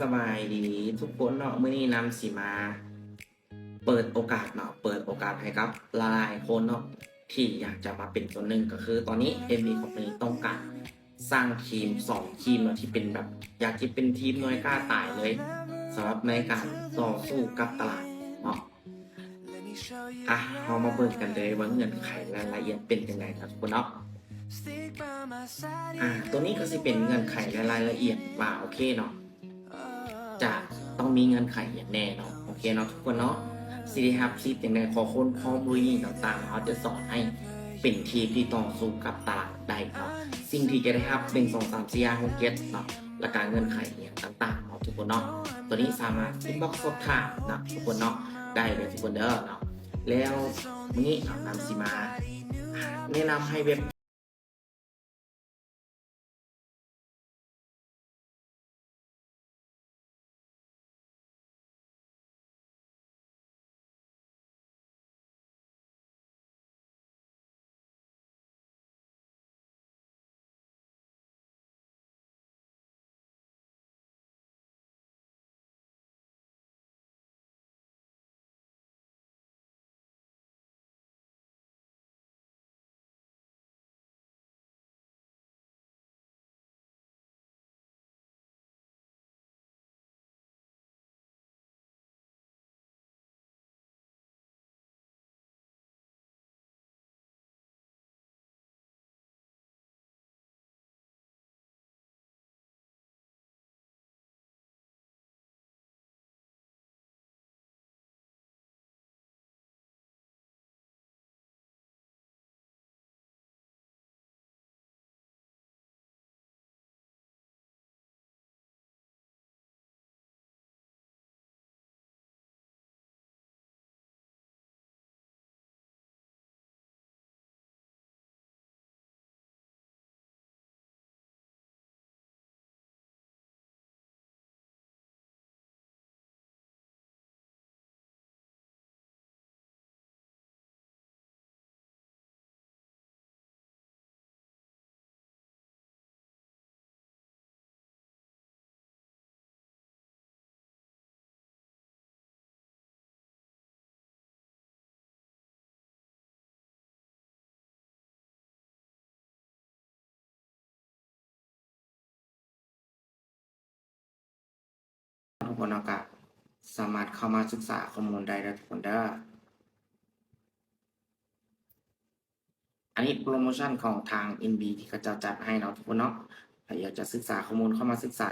สบายดีทุกคนเนาะมื้อนี้นำสิมา เปิดโอกาสเนาะเปิดโอกาสให้กับหลายๆคนเนาะที่อยากจะมาเป็นส่วนหนึ่งก็คือ ตอนนี้ MB Company ต้องการสร้างทีมสองทีมเนาะที่เป็นแบบ อยากจะเป็นทีมน่วยกล้าตายเลยสำหรับในการต่อสู้กับตลาดเนาะอะเรามาเบิ่งกันเลยว่าเงื่อนไขรายละเอียดเป็นยังไงครับทุกคนเนาะอ่าตัวนี้ก็จะเป็นเงื่อนไขและรายละเอียดว่าโอเคเนาะ จะต้องมีเงื่อนไขอย่างแน่เนาะโอเคเนาะทุกคนเนาะซีดีฮับซีอย่างใดขอคนพร้อมลุยต่างๆเขาจะสอนให้เป็นทีมที่ต่อสู้กับตลาดได้เนาะสิ่งที่จะได้รับหนึ่งสองสามสี่ห้าหกเจ็ดเนาะและการเงื่อนไขอย่างต่างๆเนาะทุกคนเนาะตัวนี้สามารถอินบ็อกซ์สอบถามนะทุกคนเนาะได้เลยทุกคนเด้อเนาะแล้วนนี้เรานำสิมาแนะนำให้เว็บ คนอากาศ สามารถเข้ามาศึกษาข้อมูลได้แล้วทุกคนเด้ออันนี้โปรโมชั่นของทาง NB ที่เขาจะจัดให้เราทุกคนเนาะถ้าอยากจะศึกษาข้อมูลเข้ามาศึกษา